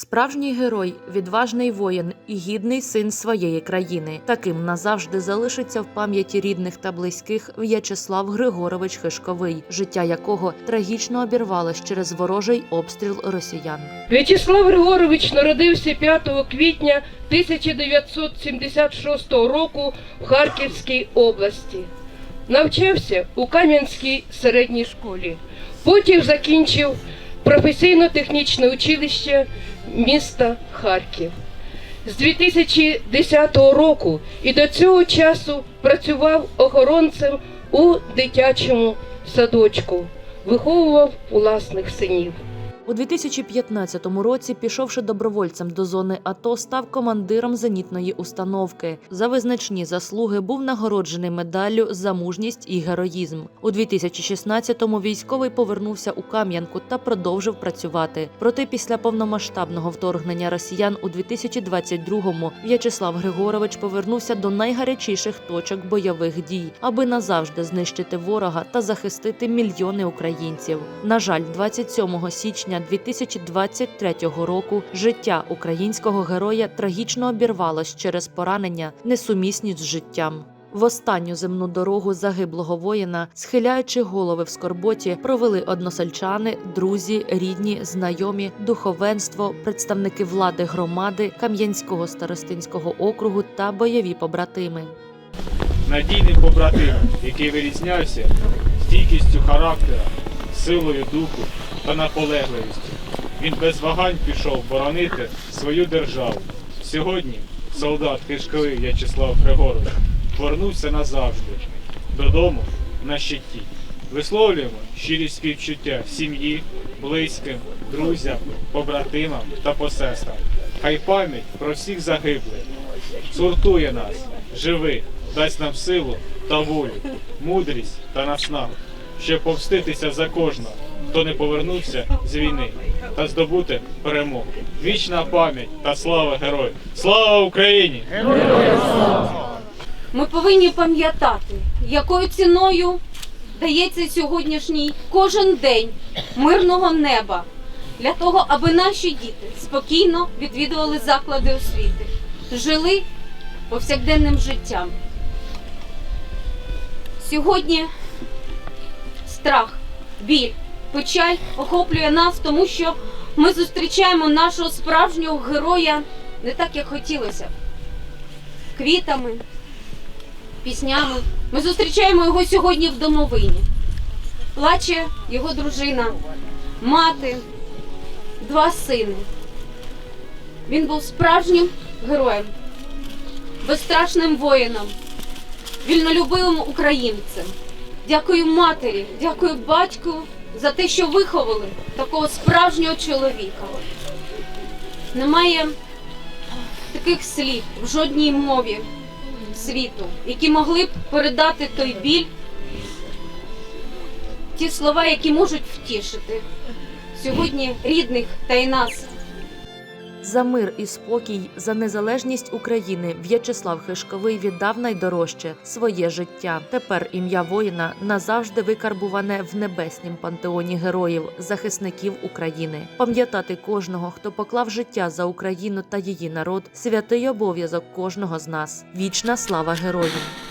Справжній герой, відважний воїн і гідний син своєї країни. Таким назавжди залишиться в пам'яті рідних та близьких В'ячеслав Григорович Хишковий, життя якого трагічно обірвалось через ворожий обстріл росіян. В'ячеслав Григорович народився 5 квітня 1976 року в Харківській області. Навчався у Кам'янській середній школі. Потім закінчив професійно-технічне училище міста Харків. З 2010 року і до цього часу працював охоронцем у дитячому садочку, виховував власних синів. У 2015 році, пішовши добровольцем до зони АТО, став командиром зенітної установки. За визначні заслуги був нагороджений медаллю за мужність і героїзм. У 2016-му військовий повернувся у Кам'янку та продовжив працювати. Проте після повномасштабного вторгнення росіян у 2022-му В'ячеслав Григорович повернувся до найгарячіших точок бойових дій, аби назавжди знищити ворога та захистити мільйони українців. На жаль, 27 січня 2023 року життя українського героя трагічно обірвалось через поранення, несумісні з життям. В останню земну дорогу загиблого воїна, схиляючи голови в скорботі, провели односельчани, друзі, рідні, знайомі, духовенство, представники влади громади, Кам'янського старостинського округу та бойові побратими. надійним побратимом, який вирізнявся стійкістю характера, силою духу та наполегливістю. Він без вагань пішов боронити свою державу. Сьогодні солдат Кишковий В'ячеслав Григорович повернувся назавжди додому на щиті. Висловлюємо щирі співчуття сім'ї, близьким, друзям, побратимам та посестрам. Хай пам'ять про всіх загиблих сортує нас, живих, дасть нам силу та волю, мудрість та наснагу, щоб повститися за кожного, хто не повернувся з війни, та здобути перемогу. Вічна пам'ять та слава героям! Слава Україні! Ми повинні пам'ятати, якою ціною дається сьогоднішній кожен день мирного неба для того, аби наші діти спокійно відвідували заклади освіти, жили повсякденним життям. Сьогодні страх, біль, печаль охоплює нас, тому що ми зустрічаємо нашого справжнього героя не так, як хотілося. Квітами, піснями. Ми зустрічаємо його сьогодні в домовині. Плаче його дружина, мати, два сини. Він був справжнім героєм, безстрашним воїном, вільнолюбивим українцем. Дякую матері, дякую батьку за те, що виховали такого справжнього чоловіка. Немає таких слів в жодній мові світу, які могли б передати той біль, ті слова, які можуть втішити сьогодні рідних та й нас. За мир і спокій, за незалежність України В'ячеслав Хишковий віддав найдорожче своє життя. Тепер ім'я воїна назавжди викарбуване в небеснім пантеоні героїв, захисників України. Пам'ятати кожного, хто поклав життя за Україну та її народ, святий обов'язок кожного з нас. Вічна слава героям!